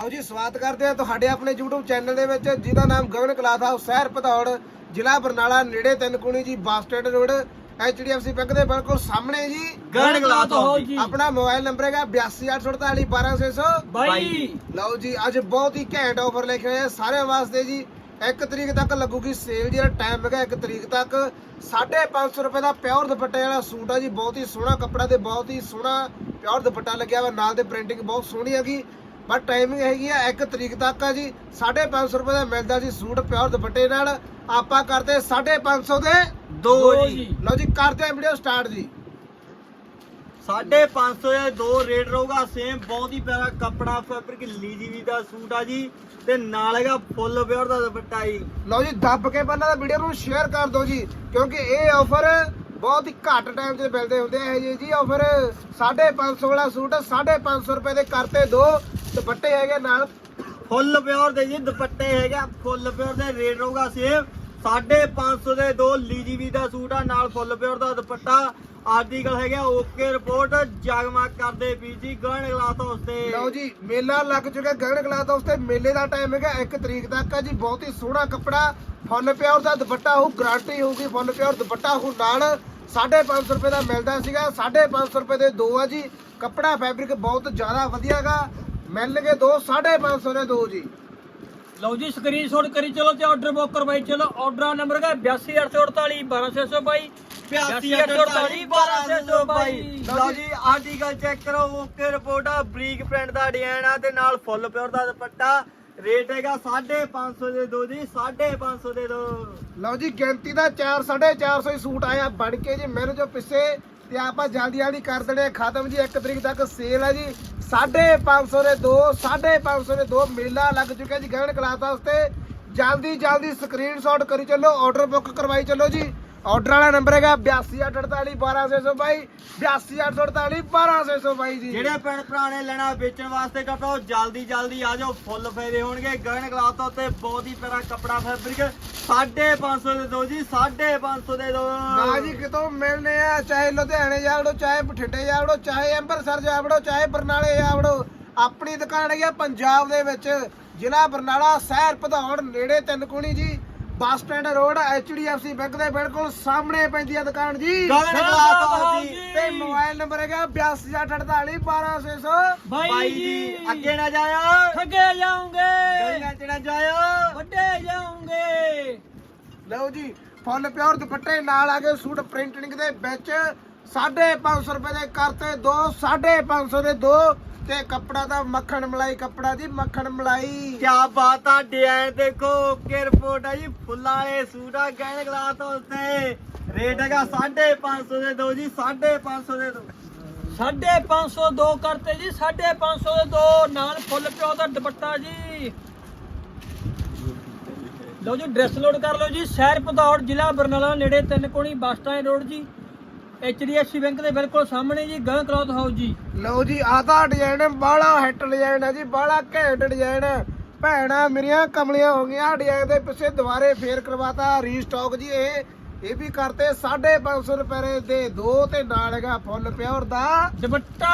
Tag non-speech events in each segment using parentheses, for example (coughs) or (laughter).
ਆਓ ਜੀ ਸਵਾਗਤ ਕਰਦੇ ਆ ਤੁਹਾਡੇ ਆਪਣੇ YouTube ਚੈਨਲ ਦੇ ਵਿੱਚ ਜਿਹਦਾ ਨਾਮ ਗਗਨ ਕਲਾਥ ਹਾਊਸ ਸ਼ਹਿਰ ਭਦੌੜ ਜ਼ਿਲ੍ਹਾ ਬਰਨਾਲਾ ਨੇੜੇ ਤਿੰਨ ਕੁਣੀ ਜੀ bus stand road HDFC bank ਦੇ ਬਿਲਕੁਲ ਸਾਹਮਣੇ ਜੀ। ਗਗਨ ਕਲਾਥ ਹਾਊਸ ਜੀ। ਆਪਣਾ ਮੋਬਾਈਲ ਨੰਬਰ ਹੈਗਾ 8248 12600 ਬਾਈ। ਲਓ ਜੀ ਅੱਜ ਬਹੁਤ ਹੀ ਘੈਂਟ ਆਫਰ ਲੈ ਕੇ ਆਏ ਆ ਸਾਰਿਆਂ ਵਾਸਤੇ ਜੀ। 1 ਤਰੀਕ ਤੱਕ ਲੱਗੂਗੀ ਸੇਲ ਜਿਹੜਾ ਟਾਈਮ ਹੈਗਾ 1 ਤਰੀਕ ਤੱਕ। 550 ਰੁਪਏ ਦਾ ਪਿਓਰ ਦੁਪੱਟੇ ਵਾਲਾ ਸੂਟ ਆ ਜੀ ਬਹੁਤ ਹੀ ਸੋਹਣਾ ਕੱਪੜਾ ਤੇ ਬਹੁਤ ਹੀ ਸੋਹਣਾ ਪਿਓਰ ਦੁਪੱਟਾ ਲੱਗਿਆ ਵਾ ਨਾਲ ਦੇ ਪ੍ਰਿੰਟਿੰਗ ਬਹੁਤ ਸੋਹਣੀ ਹੈਗੀ। ਬਟ ਟਾਈਮਿੰਗ ਹੈਗੀ ਆ 1 ਤਰੀਕ ਤੱਕ ਆ ਜੀ। 550 ਰੁਪਏ ਦਾ ਮਿਲਦਾ ਸੀ ਸੂਟ ਪਿਓਰ ਦੁਪੱਟੇ ਨਾਲ। ਆਪਾਂ ਕਰਦੇ 550 ਦੇ ਦੋ ਜੀ। ਜੀ। ਲਓ ਜੀ ਕਰਦੇ ਆ ਵੀਡੀਓ ਸਟਾਰਟ ਜੀ। 550 ਦੇ ਦੋ ਰੇਟ ਰਹੂਗਾ ਸੇਮ ਬਹੁਤ ਹੀ ਪਿਆਰਾ ਕੱਪੜਾ ਫੈਬਰਿਕ ਲੀਜੀ ਵੀ ਦਾ ਸੂਟ ਆ ਜੀ। ਤੇ ਨਾਲ ਹੈਗਾ ਫੁੱਲ ਪਿਓਰ ਦਾ ਦੁਪੱਟਾ ਜੀ। ਲਓ ਜੀ ਦੱਬ ਕੇ ਪਹਿਲਾਂ ਤਾਂ ਵੀਡੀਓ ਨੂੰ ਸ਼ੇਅਰ ਕਰ ਦਿਓ ਜੀ ਕਿਉਂਕਿ ਇਹ ਆਫਰ ਬਹੁਤ ਹੀ ਘੱਟ ਟਾਈਮ 'ਤੇ ਮਿਲਦੇ ਹੁੰਦੇ ਆ ਇਹ ਜੀ। ਜੀ ਆਫਰ 550 ਵਾਲਾ ਸੂਟ 550 ਰੁਪਏ ਦੇ ਕਰਤੇ ਦੋ ਦੁਪੱਟੇ ਹੈਗੇ ਨਾਲ। ਫੁੱਲ ਪਿਓਰ ਦੇ ਜੀ, ਦੁਪੱਟੇ ਹੈਗਾ ਫੁੱਲ ਪਿਓਰ ਦੇ ਰੇਟ ਰਹੂਗਾ ਸੇਮ 550 ਦੇ ਦੋ ਲੀਜੀ ਵੀ ਦਾ ਸੂਟ ਆ, ਨਾਲ ਫੁੱਲ ਪਿਓਰ ਦਾ ਦੁਪੱਟਾ। ਆਰਟੀਕਲ ਹੈਗਾ ਓਕੇ ਰਿਪੋਰਟ ਜਗਮਗ ਕਰਦੇ ਪੀਜੀ ਗਣ ਗਲਾਸ ਉਸਤੇ ਲਓ ਜੀ, ਮੇਲਾ ਲੱਗ ਚੁੱਕਾ ਗਗਨ ਕਲਾ ਦਾ ਉਸਤੇ ਮੇਲੇ ਦਾ ਟਾਈਮ ਹੈਗਾ 1 ਤਰੀਕ ਤੱਕ। ਆ ਜੀ, ਬਹੁਤ ਹੀ ਸੋਹਣਾ ਕੱਪੜਾ। ਫੁੱਲ ਪਿਓਰ ਦਾ ਦੁਪੱਟਾ ਹੋਊ ਗਾਰੰਟੀ ਹੋਊਗੀ, ਫੁੱਲ ਪਿਓਰ ਦੁਪੱਟਾ ਹੋਊ ਨਾਲ 550 ਰੁਪਏ ਦਾ ਮਿਲਦਾ ਸੀਗਾ। 550 ਰੁਪਏ ਦੇ ਦੋ ਆ ਜੀ। ਕੱਪੜਾ ਫੈਬਰਿਕ ਬਹੁਤ ਜ਼ਿਆਦਾ ਵਧੀਆਗਾ ਮਿਲਣਗੇ ਦੋ 550 ਦੇ ਦੋ ਜੀ। ਲਓ ਜੀ ਸਕਰੀਨਸ਼ਾਟ ਕਰੀ ਚਲੋ ਤੇ ਆਰਡਰ ਬੁੱਕ ਕਰਵਾਈ ਚਲੋ ਆਰਡਰ ਨੰਬਰ ਹੈ 82848 12622 ਲਓ ਜੀ ਆਰਟੀਕਲ ਚੈੱਕ ਕਰੋ ਓਕੇ ਰਿਪੋਰਟ ਆ ਬਰੀਕ ਪ੍ਰਿੰਟ ਦਾ ਡਿਜ਼ਾਈਨ ਆ ਤੇ ਨਾਲ ਫੁੱਲ ਪਿਓਰ ਦਾ ਦੁਪੱਟਾ। ਰੇਟ ਹੈਗਾ 550 ਦੇ ਦੋ ਜੀ 550 ਦੇ ਦੋ। ਲਓ ਜੀ ਗਿਣਤੀ ਦਾ 4 450 ਹੀ ਸੂਟ ਆਇਆ ਬਣ ਕੇ ਜੀ ਮੈਨੂੰ ਜੋ ਪਿੱਛੇ ਤੇ ਆਪਾਂ ਜਲਦੀ ਜਲਦੀ ਕਰ ਦੇਣੇ ਆ ਖਤਮ ਜੀ 1 ਤਰੀਕ ਤੱਕ ਸੇਲ ਹੈ ਜੀ। 550 ਦੇ ਦੋ 550 ਦੇ ਦੋ ਮੇਲਾ ਲੱਗ ਚੁੱਕਿਆ ਜੀ, ਗਹਿਣ ਕਲਾਸ ਵਾਸਤੇ। ਜਲਦੀ ਜਲਦੀ ਸਕਰੀਨਸ਼ਾਟ ਕਰੀ ਚੱਲੋ ਆਰਡਰ ਬੁੱਕ ਕਰਵਾਈ ਚੱਲੋ ਜੀ। ਆਰਡਰ ਵਾਲਾ ਨੰਬਰ ਹੈਗਾ 8248 12622 8248 12622 ਜੀ। ਜਿਹੜੇ ਭਰਾ ਨੇ ਲੈਣਾ ਵੇਚਣ ਵਾਸਤੇ ਕਹਤਾ ਜਲਦੀ ਜਲਦੀ ਆ ਜਾਓ ਫੁੱਲ ਫਾਇਦੇ ਹੋਣਗੇ। ਗਗਨ ਗਲਾਸ ਤੋਂ ਤੇ ਬਹੁਤ ਹੀ ਪਿਆਰਾ ਕੱਪੜਾ ਫੈਬਰਿਕ 550 ਦੇ ਦੋ ਜੀ 550 ਦੇ ਦੋ। ਨਾ ਜੀ ਕਿਤੋਂ ਮਿਲਨੇ ਆ ਚਾਹੇ ਲੁਧਿਆਣੇ ਜਾਵੜੋ ਚਾਹੇ ਬਠਿੰਡੇ ਜਾਵੜੋ ਚਾਹੇ ਅੰਮ੍ਰਿਤਸਰ ਜਾਵੜੋ ਚਾਹੇ ਬਰਨਾਲੇ ਜਾਵੜੋ ਆਪਣੀ ਦੁਕਾਨ ਹੈਗੀ ਆ ਪੰਜਾਬ ਦੇ ਵਿੱਚ ਜ਼ਿਲ੍ਹਾ ਬਰਨਾਲਾ ਸ਼ਹਿਰ ਭਦੌੜ ਨੇੜੇ ਤਿੰਨਕੁਣੀ ਜੀ। Bus stand road HDFC bank ਦੇ ਬਿਲਕੁਲ ਸਾਹਮਣੇ ਪੈਂਦੀ ਆ ਦੁਕਾਨ ਜੀ। ਗਗਨ ਗਲਾਸ ਜੀ। ਤੇ ਮੋਬਾਈਲ ਨੰਬਰ ਹੈਗਾ 8248 12600 ਬਾਈ ਜੀ ਅੱਗੇ ਨਾ ਜਾਇਓ। ਠੱਗੇ ਜਾਉਂਗੇ ਗਲੀਆਂ ਚ ਨਾ ਜਾਇਓ। ਵੱਡੇ ਜਾਉਂਗੇ ਲਓ ਜੀ ਫੁੱਲ ਪਿਓਰ ਦੁਪੱਟੇ ਨਾਲ ਆ ਗਏ ਸੂਟ ਪ੍ਰਿੰਟਿੰਗ ਦੇ ਵਿੱਚ। 550 ਰੁਪਏ ਦੇ ਕਰਤੇ ਦੋ 550 ਦੇ ਦੋ। ਤੇ ਕੱਪੜਾ ਦਾ ਮੱਖਣ ਮਲਾਈ, ਕੱਪੜਾ ਜੀ ਮੱਖਣ ਮਲਾਈ। ਕਿਆ ਬਾਤ ਆ ਡਿਜ਼ਾਈਨ ਦੇਖੋ ਓਕੇ ਰਿਪੋਰਟ ਆ ਜੀ, ਫੁੱਲਾਂ ਵਾਲੇ ਸੂਟ ਆ, ਗਹਿਣ ਗਲਾਸ ਉੱਤੇ ਰੇਟ ਹੈਗਾ 550 ਦੇ ਦੋ ਜੀ 550 ਦੇ ਦੋ। 550 ਦੋ ਕਰਤੇ ਜੀ 550 ਦੇ ਦੋ, ਨਾਲ ਫੁੱਲ ਪਿਓ ਦਾ ਦੁਪੱਟਾ ਜੀ। ਲਓ ਜੀ ਡਰੈਸ ਲੋਡ ਕਰ ਲਓ ਜੀ, ਸ਼ਹਿਰ ਭਦੌੜ ਜ਼ਿਲ੍ਹਾ ਬਰਨਾਲਾ ਨੇੜੇ ਤਿੰਨ ਕੋਣੀ ਬੱਸ ਸਟੈਂਡ ਰੋਡ ਜੀ। HDFC ਬੈਂਕ ਦੇ ਬਿਲਕੁਲ ਸਾਹਮਣੇ ਜੀ ਗਗਨ ਕਲੌਥ ਹਾਊਸ ਜੀ। ਲਓ ਜੀ ਆਹ ਤਾਂ ਡਿਜ਼ਾਈਨ ਬਾਲਾ ਹਿੱਟ ਡਿਜ਼ਾਈਨ ਹੈ ਜੀ ਬਾਲਾ ਘੈਂਟ ਡਿਜ਼ਾਈਨ ਹੈ। ਭੈਣਾ ਮੇਰੀਆਂ ਕਮਲੀਆਂ ਹੋ ਗਈਆਂ ਡਿਜ਼ਾਈਨ ਦੇ ਪਿੱਛੇ ਦੁਬਾਰੇ ਫੇਰ ਕਰਵਾਤਾ ਰੀਸਟਾਕ ਜੀ ਇਹ। ਇਹ ਵੀ ਕਰਤੇ 550 ਰੁਪਏ ਦੇ ਦੋ ਤੇ ਨਾਲ ਹੈਗਾ ਫੁੱਲ ਪਿਓਰ ਦਾ। ਦੁਪੱਟਾ!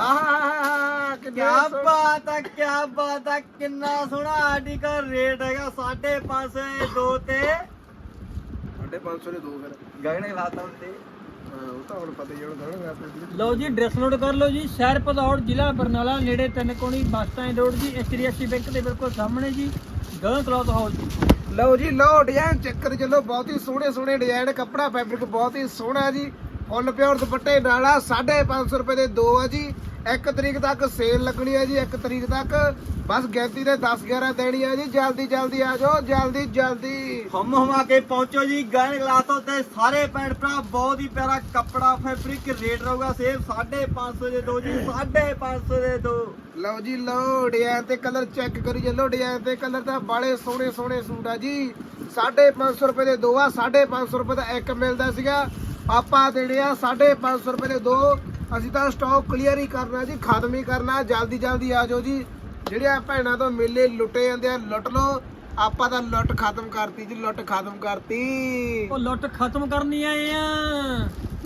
ਆਹ ਕਿੰਨਾ। ਬਾਤ ਆ ਕਿਆ ਬਾਤ ਆ ਕਿੰਨਾ ਸੋਹਣਾ ਆਰਟੀਕਲ ਰੇਟ ਹੈਗਾ 550 ਦੇ ਦੋ ਤੇ। ਸਾਢੇ 500 ਦੇ ਦੋ ਫਿਰ। ਗਗਨ ਗਲਾਸ ਤੋਂ ਉੱਤੇ ਹਾਂ ਉਹ ਤਾਂ ਹੁਣ ਪਤਾ ਹੀ ਹੁਣ ਗਾਣਾ ਗਾ ਲਓ ਜੀ ਡਰੈਸ ਲੋਡ ਕਰ ਲਓ ਜੀ। ਸ਼ਹਿਰ ਭਦੌੜ, ਜ਼ਿਲ੍ਹਾ ਬਰਨਾਲਾ, ਨੇੜੇ ਤਿੰਨ ਕੋਣੀ ਬੱਸ ਰੋਡ ਜੀ। HDFC ਬੈਂਕ ਦੇ ਬਿਲਕੁਲ ਸਾਹਮਣੇ ਜੀ, ਗਗਨ ਕਲੌਥ ਹਾਊਸ ਜੀ। ਲਓ ਜੀ, ਲਓ ਡਿਜ਼ਾਈਨ ਚੱਕਰ ਚੱਲੋ। ਬਹੁਤ ਹੀ ਸੋਹਣੇ ਸੋਹਣੇ ਡਿਜ਼ਾਈਨ ਕੱਪੜਾ ਫੈਬਰਿਕ ਬਹੁਤ ਹੀ ਸੋਹਣਾ ਜੀ। ਫੁੱਲ ਪਿਓਰ ਦੁਪੱਟੇ, ਨਾਲ ਆ 550 ਰੁਪਏ ਦੇ ਦੋ ਆ ਜੀ। 1 ਤਰੀਕ ਤੱਕ ਸੇਲ ਲੱਗਣੀ ਹੈ ਜੀ 1 ਤਰੀਕ ਤੱਕ। ਬਸ ਗਿਣਤੀ ਦੇ 10 11 ਦੇਣੀ ਹੈ ਜੀ। ਜਲਦੀ ਜਲਦੀ ਆ ਜਾਓ ਜਲਦੀ ਜਲਦੀ। ਹਮ ਹਮਾ ਕੇ ਪਹੁੰਚੋ ਜੀ। ਗਗਨ ਗਲਾਸ ਤੋਂ ਸਾਰੇ ਭੈਣ ਭਰਾ ਬਹੁਤ ਹੀ ਪਿਆਰਾ ਕੱਪੜਾ ਫੈਬਰਿਕ ਰੇਟ ਰਹੂਗਾ ਸੇਮ 550 ਦੇ ਦੋ ਜੀ 550 ਦੇ ਦੋ। ਲਓ ਜੀ ਲਓ ਡਿਜ਼ਾਈਨ ਤੇ ਕਲਰ ਚੈੱਕ ਕਰੀ ਚੱਲੋ। ਡਿਜ਼ਾਈਨ ਤੇ ਕਲਰ ਤਾਂ ਬਾਲੇ ਸੋਹਣੇ ਸੋਹਣੇ ਸੂਟ ਆ ਜੀ। 550 ਰੁਪਏ ਦੇ ਦੋ ਆ 550 ਰੁਪਏ ਦਾ ਇੱਕ ਮਿਲਦਾ ਸੀਗਾ। ਆਪਾਂ ਦੇਣੇ ਆ 550 ਰੁਪਏ ਦੇ ਦੋ। ਅਸੀਂ ਤਾਂ ਸਟਾਕ ਕਲੀਅਰ ਹੀ ਕਰਨਾ ਜੀ ਖਤਮ ਹੀ ਕਰਨਾ ਜਲਦੀ ਜਲਦੀ ਆ ਜਾਓ ਜੀ। ਜਿਹੜਿਆਂ ਭੈਣਾਂ ਤੋਂ ਮੇਲੇ ਲੁੱਟੇ ਜਾਂਦੇ ਆ ਲੁੱਟ ਲਓ। ਆਪਾਂ ਤਾਂ ਲੁੱਟ ਖਤਮ ਕਰਤੀ ਜੀ ਲੁੱਟ ਖਤਮ ਕਰਤੀ। ਉਹ ਲੁੱਟ ਖਤਮ ਕਰਨੀ ਆਏ ਆ।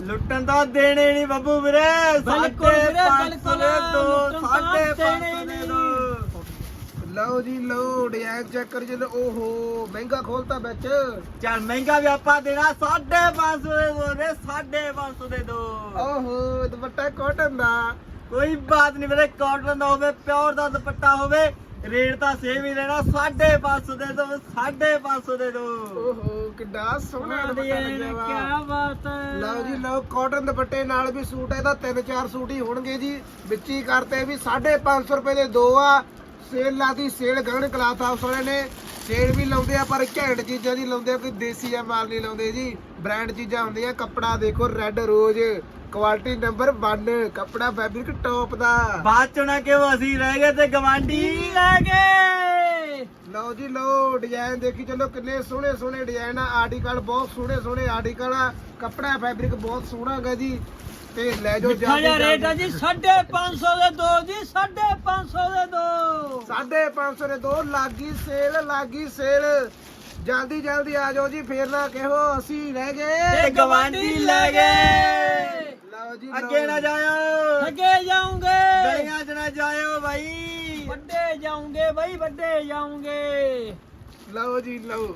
ਲੁੱਟਣ ਦਾ ਦੇਣੇ ਨਹੀਂ ਬੱਬੂ ਵੀਰੇ। ਬਿਲਕੁਲ ਵੀਰੇ, ਬਿਲਕੁਲ। ਲੁੱਟਣ ਤਾਂ ਦੇਣੇ ਨਹੀਂ। ਲਓ ਜੀ ਲਓ ਡਿਜ਼ਾਈਨ ਚੈੱਕ ਕਰ ਜੀ ਓਹੋ ਮਹਿੰਗਾ ਖੋਲਤਾ ਵਿੱਚ। ਚੱਲ ਮਹਿੰਗਾ ਵੀ ਆਪਾਂ ਦੇਣਾ 550 ਦੇ ਦੋ ਨੇ 550 ਦੇ ਦੋ। ਓਹੋ ਦੁਪੱਟਾ ਕਾਟਨ ਦਾ। ਕੋਈ ਬਾਤ ਨਹੀਂ ਵੀਰੇ ਕਾਟਨ ਦਾ ਹੋਵੇ ਪਿਓਰ ਦਾ ਦੁਪੱਟਾ ਹੋਵੇ ਰੇਟ ਤਾਂ ਸੇਮ ਹੀ ਲੈਣਾ 550 ਦੇ ਦੋ 550 ਦੇ ਦੋ। ਓਹੋ ਕਿੱਡਾ ਸੋਹਣਾ ਦੁਪੱਟਾ ਲੱਗਿਆ ਵਾ। ਕੀ ਬਾਤ ਹੈ। ਲਓ ਜੀ ਲਓ ਕਾਟਨ ਦੁਪੱਟੇ ਨਾਲ ਵੀ ਸੂਟ ਹੈ ਇਹਦਾ ਤਿੰਨ ਚਾਰ ਸੂਟ ਹੀ ਹੋਣਗੇ ਜੀ। ਵਿੱਚ ਹੀ ਕਰਤੇ ਵੀ 550 ਰੁਪਏ ਦੇ ਦੋ ਆ। ਸੇਲ ਲਾਦੀ ਸੇਲ ਗਗਨ ਕਲਾਥ ਹਾਊਸ ਵਾਲੇ ਨੇ। ਸੇਲ ਵੀ ਲਾਉਂਦੇ ਆ ਪਰ ਘੈਂਟ ਚੀਜ਼ਾਂ ਦੀ ਲਾਉਂਦੇ ਆ ਕੋਈ ਦੇਸੀ ਆ ਮਾਲ ਨਹੀਂ ਲਾਉਂਦੇ ਜੀ। ਬ੍ਰਾਂਡ ਚੀਜ਼ਾਂ ਹੁੰਦੀਆਂ ਕੱਪੜਾ ਦੇਖੋ ਰੈੱਡ ਰੋਜ਼ ਕੁਆਲਿਟੀ ਨੰਬਰ 1 ਕੱਪੜਾ ਫੈਬਰਿਕ ਟੌਪ ਦਾ। ਬਾਅਦ ਚੋਂ ਨਾ ਕਿਉਂ ਅਸੀਂ ਰਹਿ ਗਏ ਤੇ ਗਵਾਂਢੀ ਲੈ ਗਏ। ਲਓ ਜੀ ਲਓ ਡਿਜ਼ਾਈਨ ਦੇਖੀ ਚੱਲੋ ਕਿੰਨੇ ਸੋਹਣੇ ਸੋਹਣੇ ਡਿਜ਼ਾਈਨ ਆ। ਆਰਟੀਕਲ ਬਹੁਤ ਸੋਹਣੇ ਸੋਹਣੇ ਆਰਟੀਕਲ ਆ। ਕੱਪੜਾ ਫੈਬਰਿਕ ਬਹੁਤ ਸੋਹਣਾ ਹੈਗਾ ਜੀ। ਤੇ ਲੈ ਜਾਓ ਮਿੱਠਾ ਜਿਹਾ ਰੇਟ ਹੈ ਜੀ 550 ਦੇ ਦੋ ਜੀ 550 ਦੇ ਦੋ। 550 ਦੇ ਦੋ ਲਾਗੀ ਸੇਲ ਲਾਗੀ ਸੇਲ। ਜਲਦੀ ਜਲਦੀ ਆ ਜਾਓ ਜੀ ਫੇਰ ਨਾ ਕਹੋ ਅਸੀਂ ਰਹਿ ਗਏ। ਤੇ ਗਵਾਂਢੀ ਲੈ ਗਏ। ਲਓ ਜੀ ਅੱਗੇ ਨਾ ਜਾਇਓ। ਅੱਗੇ ਜਾਉਂਗੇ। ਗਲੀਆਂ 'ਚ ਨਾ ਜਾਇਓ ਬਾਈ। ਵੱਡੇ ਜਾਉਂਗੇ ਬਈ ਵੱਡੇ ਜਾਉਂਗੇ। ਲਓ ਜੀ ਲਓ।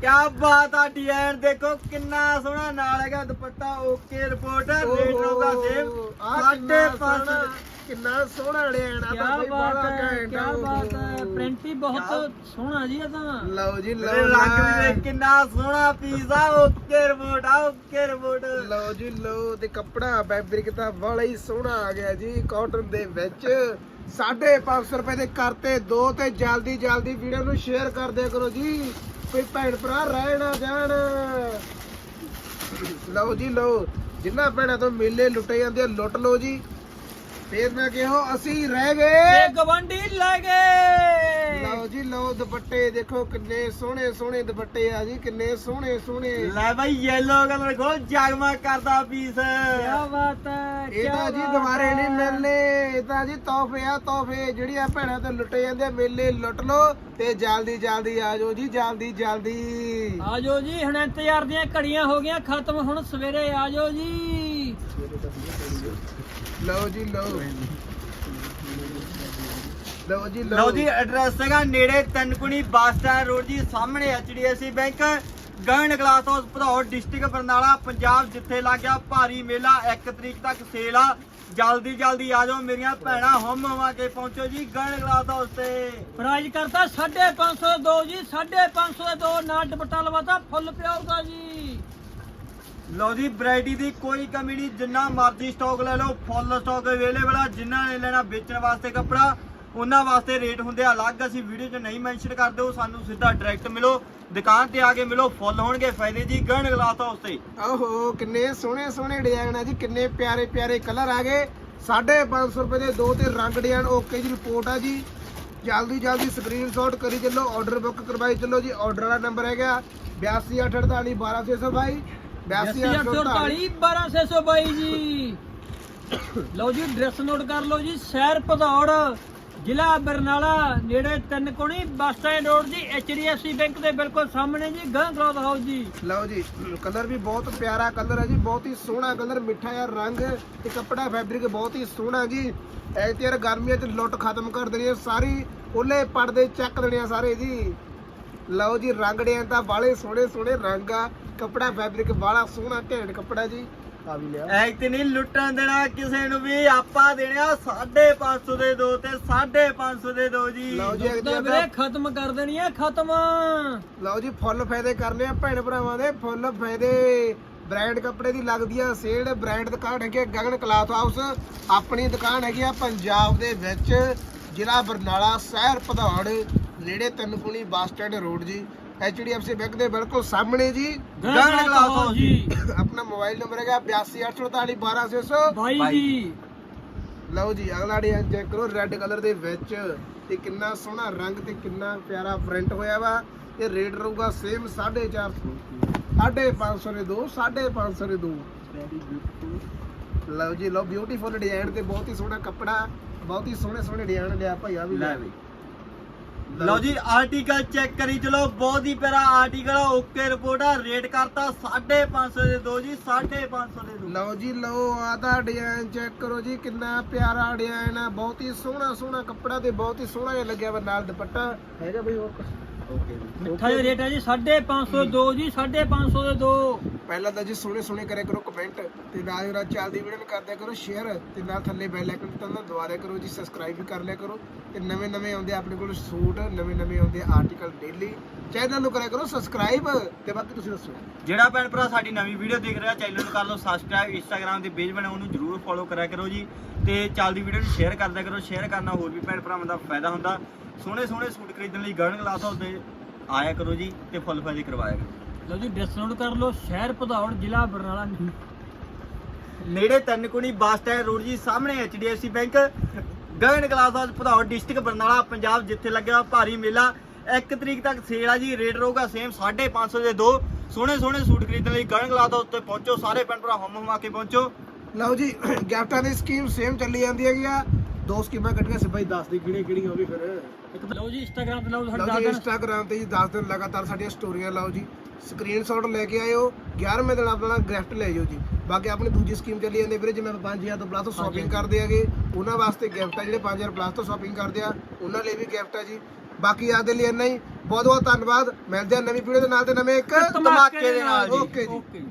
ਕਿਆ ਬਾਤ ਆ ਡਿਜ਼ਾਈਨ ਦੇਖੋ ਕਿੰਨਾ ਸੋਹਣਾ ਨਾਲ ਹੈਗਾ ਦੁਪੱਟਾ ਓਕੇ ਰਿਪੋਰਟ ਰੇਟ ਹੋਗਾ ਸੇਮ ਆਹ ਕਿੰਨਾ ਕਿੰਨਾ ਸੋਹਣਾ ਡਿਜ਼ਾਈਨ ਆ ਕੀ ਤਾਂ ਬਈ ਬਾਤ ਬੜਾ ਹੈ ਘੈਂਟ। ਕੀ ਆ ਉਹ। ਬਾਤ ਹੈ ਪ੍ਰਿੰਟ ਹੀ ਬਹੁਤ ਸੋਹਣਾ ਜੀ ਇਹ ਤਾਂ। ਲਓ ਜੀ ਲਓ ਰੰਗ ਵੀ। ਦੇਖ ਕਿੰਨਾ ਸੋਹਣਾ ਪੀਸ ਆ ਓਕੇ ਰਿਪੋਰਟ ਆ ਓਕੇ ਰਿਪੋਰਟ ਲਓ ਜੀ ਲਓ ਤੇ ਕੱਪੜਾ ਫੈਬਰਿਕ ਤਾਂ ਬੜਾ ਹੀ ਸੋਹਣਾ ਆ ਗਿਆ ਜੀ ਕਾਟਨ ਦੇ ਵਿੱਚ। 550 ਰੁਪਏ ਦੇ ਕਰਤੇ ਦੋ ਤੇ ਜਲਦੀ ਜਲਦੀ ਵੀਡੀਓ ਨੂੰ ਸ਼ੇਅਰ ਕਰ ਦਿਆ ਕਰੋ ਜੀ। ਕੋਈ ਭੈਣ ਭਰਾ ਰਹਿ ਨਾ ਜਾਣ। ਲਓ ਜੀ, ਲਓ। ਜਿੰਨਾ ਭੈਣਾਂ ਤੋਂ ਮੇਲੇ ਲੁੱਟੇ ਜਾਂਦੇ ਆ, ਲੁੱਟ ਲਓ ਜੀ। ਫੇਰ ਨਾ ਕਿਹੋ, ਅਸੀਂ ਰਹਿ ਗਏ। ਇਹ ਗਵੰਡੀ ਲੈ ਗਏ। ਲਓ ਜੀ ਲਓ ਦੁਪੱਟੇ ਦੇਖੋ ਕਿੰਨੇ ਸੋਹਣੇ ਸੋਹਣੇ ਦੁਪੱਟੇ ਆ ਜੀ ਕਿੰਨੇ ਸੋਹਣੇ ਸੋਹਣੇ। ਲੈ ਬਾਈ ਯੈਲੋ ਕਲਰ ਕੋਲ ਜਗਮਗ ਕਰਦਾ ਪੀਸ ਕੀ ਬਾਤ ਹੈ ਇਹ ਤਾਂ ਜੀ ਦੁਬਾਰੇ ਨਹੀਂ। ਮਿਲਨੇ ਇਹ ਤਾਂ ਜੀ ਤੋਹਫੇ ਆ ਤੋਹਫੇ। ਜਿਹੜੀਆਂ ਭੈਣਾਂ ਤੋਂ ਲੁੱਟੇ ਜਾਂਦੇ ਮੇਲੇ ਲੁੱਟ ਲਓ ਤੇ ਜਲਦੀ ਜਲਦੀ ਆ ਜਾਓ ਜੀ ਜਲਦੀ ਜਲਦੀ। ਆ ਜਾਓ ਜੀ ਹੁਣ ਇੰਤਜ਼ਾਰ ਦੀਆਂ ਘੜੀਆਂ ਹੋ ਗਈਆਂ ਖਤਮ ਹੁਣ ਸਵੇਰੇ ਆ ਜਾਓ ਜੀ। ਲਓ ਜੀ ਲਓ। ਲਓ ਜੀ ਲਓ। ਜੀ ਐਡਰੈਸ ਹੈਗਾ ਨੇੜੇ ਤਨਕੁਣੀ ਬੱਸ ਸਟੈਂਡ ਰੋਡ ਜੀ ਸਾਹਮਣੇ HDFC bank Gagan glass house Bhadaur district Barnala Punjab ਜਿੱਥੇ ਲੱਗ ਗਿਆ ਭਾਰੀ ਮੇਲਾ 1 ਤਰੀਕ ਤੱਕ ਸੇਲ ਆ। ਜਲਦੀ ਜਲਦੀ ਆ ਜਾਓ ਮੇਰੀਆਂ ਭੈਣਾਂ ਹਮ ਹਮਾ ਕੇ ਪਹੁੰਚੋ ਜੀ ਗਗਨ ਗਲਾਸ ਹਾਊਸ ਤੇ। ਪ੍ਰਾਈਜ਼ ਕਰਤਾ 550 ਦੋ ਜੀ 550 ਦੇ ਦੋ ਨਾਲ ਦੁਪੱਟਾ ਲਵਾਤਾ ਫੁੱਲ ਪਿਓਰ ਦਾ ਜੀ। ਲਓ ਜੀ ਵੈਰਾਈਟੀ ਦੀ ਕੋਈ ਕਮੀ ਨਹੀਂ ਜਿੰਨਾ ਮਰਜ਼ੀ ਸਟਾਕ ਲੈ ਲਓ ਫੁੱਲ ਸਟਾਕ ਅਵੇਲੇਬਲ ਆ ਜਿਨ੍ਹਾਂ ਨੇ ਲੈਣਾ ਵੇਚਣ ਵਾਸਤੇ ਕੱਪੜਾ ਉਹਨਾਂ ਵਾਸਤੇ ਰੇਟ ਹੁੰਦੇ ਆ ਅਲੱਗ ਅਸੀਂ ਵੀਡੀਓ 'ਚ ਨਹੀਂ ਮੈਂਸ਼ਨ ਕਰਦੇ ਉਹ ਸਾਨੂੰ ਸਿੱਧਾ ਡਾਇਰੈਕਟ ਮਿਲੋ ਦੁਕਾਨ ਤੇ ਆ ਕੇ ਮਿਲੋ ਫੁੱਲ ਹੋਣਗੇ ਫਾਇਦੇ ਜੀ ਗਗਨ ਗਲਾਸ ਹਾਊਸ ਤੇ। ਓਹੋ ਕਿੰਨੇ ਸੋਹਣੇ ਸੋਹਣੇ ਡਿਜ਼ਾਈਨ ਆ ਜੀ ਕਿੰਨੇ ਪਿਆਰੇ ਪਿਆਰੇ ਕਲਰ ਆ ਗਏ। 550 ਰੁਪਏ ਦੇ ਦੋ ਤੇ ਰੰਗ ਡਿਜ਼ਾਈਨ ਓਕੇ ਜੀ ਰਿਪੋਰਟ ਆ ਜੀ। ਜਲਦੀ ਜਲਦੀ ਸਕਰੀਨਸ਼ਾਟ ਕਰੀ ਚੱਲੋ ਆਰਡਰ ਬੁੱਕ ਕਰਵਾਈ ਚੱਲੋ ਜੀ ਆਰਡਰ ਵਾਲਾ ਨੰਬਰ ਹੈਗਾ 8248 12622 8248 12648 ਜੀ। ਲਓ ਜੀ ਡਰੈਸ ਨੋਟ ਕਰ ਲਓ ਜੀ ਸ਼ਹਿਰ ਭਦੌੜ। ਜ਼ਿਲ੍ਹਾ ਬਰਨਾਲਾ ਨੇੜੇ ਤਿੰਨ ਕੋਣੀ ਬੱਸ ਸਟੈਂਡ ਰੋਡ ਜੀ ਐਚਡੀਐਫਸੀ ਬੈਂਕ ਦੇ ਬਿਲਕੁਲ ਸਾਹਮਣੇ ਜੀ, ਗਾਂ ਕਲੌਥ ਹਾਊਸ ਜੀ। ਲਓ ਜੀ, ਕਲਰ ਵੀ ਬਹੁਤ ਪਿਆਰਾ ਕਲਰ ਹੈ ਜੀ, ਬਹੁਤ ਹੀ ਸੋਹਣਾ ਕਲਰ, ਮਿੱਠਾ ਜਿਹਾ ਰੰਗ ਤੇ ਕੱਪੜਾ ਫੈਬਰਿਕ ਬਹੁਤ ਹੀ ਸੋਹਣਾ ਜੀ। ਐਤਿਆਰ ਗਰਮੀਆਂ 'ਚ ਲੁੱਟ ਖਤਮ ਕਰ ਦੇਣੀ ਹੈ, ਸਾਰੀ ਉਹਲੇ ਪੜਦੇ ਚੱਕ ਦੇਣੇ ਆ ਸਾਰੇ ਜੀ। ਲਓ ਜੀ, ਰੰਗ ਡਿਆਂ ਤਾਂ ਬਾਲੇ ਸੋਹਣੇ ਸੋਹਣੇ ਰੰਗ ਆ, ਕੱਪੜਾ ਫੈਬਰਿਕ ਬਾਲਾ ਸੋਹਣਾ ਘੈਂਟ ਕੱਪੜਾ ਜੀ। ਆ ਵੀ ਲਿਆ। ਤੇ ਨਹੀਂ ਲੁੱਟਣ ਦੇਣਾ ਕਿਸੇ ਨੂੰ ਵੀ ਆਪਾਂ ਦੇਣਾ 550 ਦੇ ਦੋ ਤੇ 550 ਦੇ ਦੋ ਜੀ। ਲਓ ਜੀ ਤਾਂ ਅਗਲੇ ਵੀਰੇ ਖਤਮ ਕਰ ਦੇਣੀ ਹੈ ਖਤਮ। ਲਓ ਜੀ ਫੁੱਲ ਫਾਇਦੇ ਕਰਨੇ ਆ ਭੈਣ ਭਰਾਵਾਂ ਦੇ। ਫੁੱਲ ਫਾਇਦੇ ਬ੍ਰਾਂਡ ਕੱਪੜੇ ਦੀ ਲੱਗਦੀ ਆ ਸੇਲ ਬ੍ਰਾਂਡ ਦੁਕਾਨ ਹੈਗੀ ਆ ਗਗਨ ਕਲਾਥ ਹਾਊਸ। ਆਪਣੀ ਦੁਕਾਨ ਹੈਗੀ ਆ ਪੰਜਾਬ ਦੇ ਵਿੱਚ ਜ਼ਿਲ੍ਹਾ ਬਰਨਾਲਾ ਸ਼ਹਿਰ ਭਦੌੜ ਨੇੜੇ ਤਨਪੁਣੀ ਬੱਸ ਸਟੈਂਡ ਰੋਡ ਜੀ। ਐਚਡੀਐਫਸੀ ਬੈਂਕ ਦੇ ਬਿਲਕੁਲ ਸਾਹਮਣੇ ਜੀ। ਗਾਂ ਕਲੌਥ ਹਾਊਸ ਜੀ। (coughs) ਆਪਣਾ ਮੋਬਾਈਲ ਨੰਬਰ ਹੈਗਾ 8284412600 ਬਾਈ ਜੀ। ਲਓ ਜੀ ਅਗਲਾ ਡਿਜ਼ਾਈਨ ਚੈੱਕ ਕਰੋ ਰੈੱਡ ਕਲਰ ਦੇ ਵਿੱਚ ਤੇ ਕਿੰਨਾ ਸੋਹਣਾ ਰੰਗ ਤੇ ਕਿੰਨਾ ਪਿਆਰਾ ਪ੍ਰਿੰਟ ਹੋਇਆ ਵਾ। ਇਹ ਰੇਟ ਰਹੂਗਾ ਸੇਮ 450 550 ਦੇ ਦੋ 550 ਦੇ ਦੋ। ਲਓ ਜੀ ਲਓ ਬਿਊਟੀਫੁਲ ਡਿਜ਼ਾਈਨ ਤੇ ਬਹੁਤ ਹੀ ਸੋਹਣਾ ਕੱਪੜਾ ਬਹੁਤ ਹੀ ਸੋਹਣੇ ਸੋਹਣੇ ਡਿਜ਼ਾਈਨ ਲਿਆ ਭਾਈ ਆ ਵੀ ਲੈ ਬਈ ਲਓ ਜੀ ਆਰਟੀਕਲ ਚੈੱਕ ਕਰੀ ਚਲੋ ਬਹੁਤ ਹੀ ਪਿਆਰਾ ਆਰਟੀਕਲ ਓਕੇ ਰਿਪੋਰਟ ਆ ਰੇਟ ਕਰਤਾ 550 ਦੇ ਦੋ ਜੀ 550 ਦੇ ਦੋ ਲਓ ਜੀ ਲਓ ਆਦਾ ਡਿਜ਼ਾਈਨ ਚੈੱਕ ਕਰੋ ਜੀ ਕਿੰਨਾ ਪਿਆਰਾ ਡਿਜ਼ਾਈਨ ਆ ਬਹੁਤ ਹੀ ਸੋਹਣਾ ਸੋਹਣਾ ਕੱਪੜਾ ਤੇ ਬਹੁਤ ਹੀ ਸੋਹਣਾ ਜਿਹਾ ਲੱਗਿਆ ਵਾ ਨਾਲ ਦੁਪੱਟਾ ਹੈਗਾ ਬਈ ਹੋਰ ਕੁਛ? ਓਕੇ ਮਿੱਠਾ ਜਿਹਾ ਰੇਟ ਹੈ ਜੀ 550 ਦੋ ਜੀ 550 ਦੇ ਦੋ। ਪਹਿਲਾਂ ਤਾਂ ਜੀ ਸੋਹਣੇ ਸੋਹਣੇ ਕਰਿਆ ਕਰੋ ਕਮੈਂਟ ਤੇ ਨਾਲ ਜਿਹੜਾ ਚੱਲਦੀ ਵੀਡੀਓ ਨੂੰ ਕਰਦਿਆ ਕਰੋ ਸ਼ੇਅਰ ਤੇ ਨਾਲ ਥੱਲੇ ਬੈਲ ਆਈਕਨ ਤਾਂ ਦੁਬਾਰਾ ਕਰੋ ਜੀ ਸਬਸਕ੍ਰਾਈਬ ਵੀ ਕਰ ਲਿਆ ਕਰੋ ਤੇ ਨਵੇਂ ਨਵੇਂ ਆਉਂਦੇ ਆ ਆਪਣੇ ਕੋਲ ਸੂਟ ਨਵੇਂ ਨਵੇਂ ਆਉਂਦੇ ਆਰਟੀਕਲ ਡੇਲੀ ਚੈਨਲ ਨੂੰ ਕਰਿਆ ਕਰੋ ਸਬਸਕ੍ਰਾਈਬ ਤੇ ਬਾਕੀ ਤੁਸੀਂ ਦੱਸੋ। ਜਿਹੜਾ ਭੈਣ ਭਰਾ ਸਾਡੀ ਨਵੀਂ ਵੀਡੀਓ ਦੇਖ ਰਿਹਾ ਚੈਨਲ ਨੂੰ ਕਰ ਲਓ ਸਬਸਕ੍ਰਾਈਬ ਇੰਸਟਾਗ੍ਰam ਤੇ ਪੇਜ ਬਣਾਓ ਉਹਨੂੰ ਜਰੂਰ ਫੋਲੋ ਕਰਿਆ ਕਰੋ ਜੀ ਤੇ ਚੱਲਦੀ ਵੀਡੀਓ ਨੂੰ ਸ਼ੇਅਰ ਕਰਦਿਆ ਕਰੋ ਸ਼ੇਅਰ ਕਰਨਾ ਹੋਰ ਵੀ ਭੈਣ ਭਰਾਵਾਂ ਦਾ ਫਾਇਦਾ ਹੁੰਦਾ। ਸੋਹਣੇ ਸੋਹਣੇ ਸੂਟ ਖਰੀਦਣ ਲਈ ਗਰਨ ਗਲਾਸ ਹਾਊਸ ਦੇ ਆਇਆ ਕਰੋ ਜੀ ਤੇ ਫੁੱਲ ਫਾਇਦੇ ਕਰਵਾਇਆ ਕਰੋ। ਲਓ ਜੀ ਡਿਸਕਾਊਂਟ ਕਰ ਲਓ ਸ਼ਹਿਰ ਭਦੌੜ ਜ਼ਿਲ੍ਹਾ ਬਰਨਾਲਾ। ਨੇੜੇ ਤਨਕੁਣੀ ਬੱਸ ਸਟੈਂਡ ਰੋਡ ਜੀ ਸਾਹਮਣੇ HDFC bank. Gagan glass house Bhadaur district Barnala Punjab ਜਿੱਥੇ ਲੱਗਿਆ ਭਾਰੀ ਮੇਲਾ। 1 ਤਰੀਕ ਤੱਕ ਸੇਲ ਆ ਜੀ ਰੇਟ ਰਹੂਗਾ ਸੇਮ 550 ਦੇ ਦੋ। ਸੋਹਣੇ ਸੋਹਣੇ ਸੂਟ ਖਰੀਦਣ ਲਈ ਗਗਨ ਗਲਾਸ ਹਾਊਸ ਤੇ ਪਹੁੰਚੋ ਸਾਰੇ ਭੈਣ ਭਰਾ ਹਮ ਹਮਾ ਕੇ ਪਹੁੰਚੋ। ਲਓ ਜੀ ਗਿਫਟਾਂ ਦੀ ਸਕੀਮ ਸੇਮ ਚੱਲੀ ਜਾਂਦੀ ਹੈਗੀ ਆ। ਦੋ ਸਕੀਮਾਂ ਕੱਢੀਆਂ ਸੀ ਬਾਈ ਦੱਸ ਦੀ ਕਿਹੜੀ ਕਿਹੜੀ ਹੋਵੇ ਫਿਰ। ਇੱਕ ਤਾਂ ਲਓ ਜੀ ਇੰਸਟਾਗ੍ਰਾਮ ਤੇ ਲਾਓ ਲਓ ਸਾਡਾ ਜੀ ਇੰਸਟਾਗ੍ਰਾਮ ਤੇ ਜੀ 10 ਦਿਨ ਲਗਾਤਾਰ ਸਾਡੀਆਂ ਸਟੋਰੀਆਂ ਲਾਓ ਜੀ। ਸਕਰੀਨਸ਼ਾਟ ਲੈ ਕੇ ਆਇਓ 11ਵੇਂ ਦਿਨ ਆਪਣਾ ਗਿਫਟ ਲੈ ਜਾਓ ਜੀ। ਬਾਕੀ ਆਪਣੀ ਦੂਜੀ ਸਕੀਮ ਚੱਲੀ ਜਾਂਦੀ ਵੀਰੇ ਜਿਵੇਂ ਆਪਾਂ 5000 ਤੋਂ ਪਲੱਸ ਸ਼ਾਪਿੰਗ ਕਰਦੇ ਆਗੇ ਉਹਨਾਂ ਵਾਸਤੇ ਗਿਫਟ ਆ ਜਿਹੜੇ 5000 ਪਲੱਸ ਤੋਂ ਸ਼ਾਪਿੰਗ ਕਰਦੇ ਆ ਉਹਨਾਂ ਲਈ ਵੀ ਗਿਫਟ ਆ ਜੀ। ਬਾਕੀ ਆਦੇ ਲਈ ਇੰਨਾ ਹੀ। ਬਹੁਤ ਬਹੁਤ ਧੰਨਵਾਦ। ਮਿਲਦੇ ਆ ਨਵੀਂ ਵੀਡੀਓ ਦੇ ਨਾਲ ਤੇ ਨਵੇਂ ਇੱਕ ਧਮਾਕੇ ਦੇ ਨਾਲ ਜੀ। ਓਕੇ ਜੀ।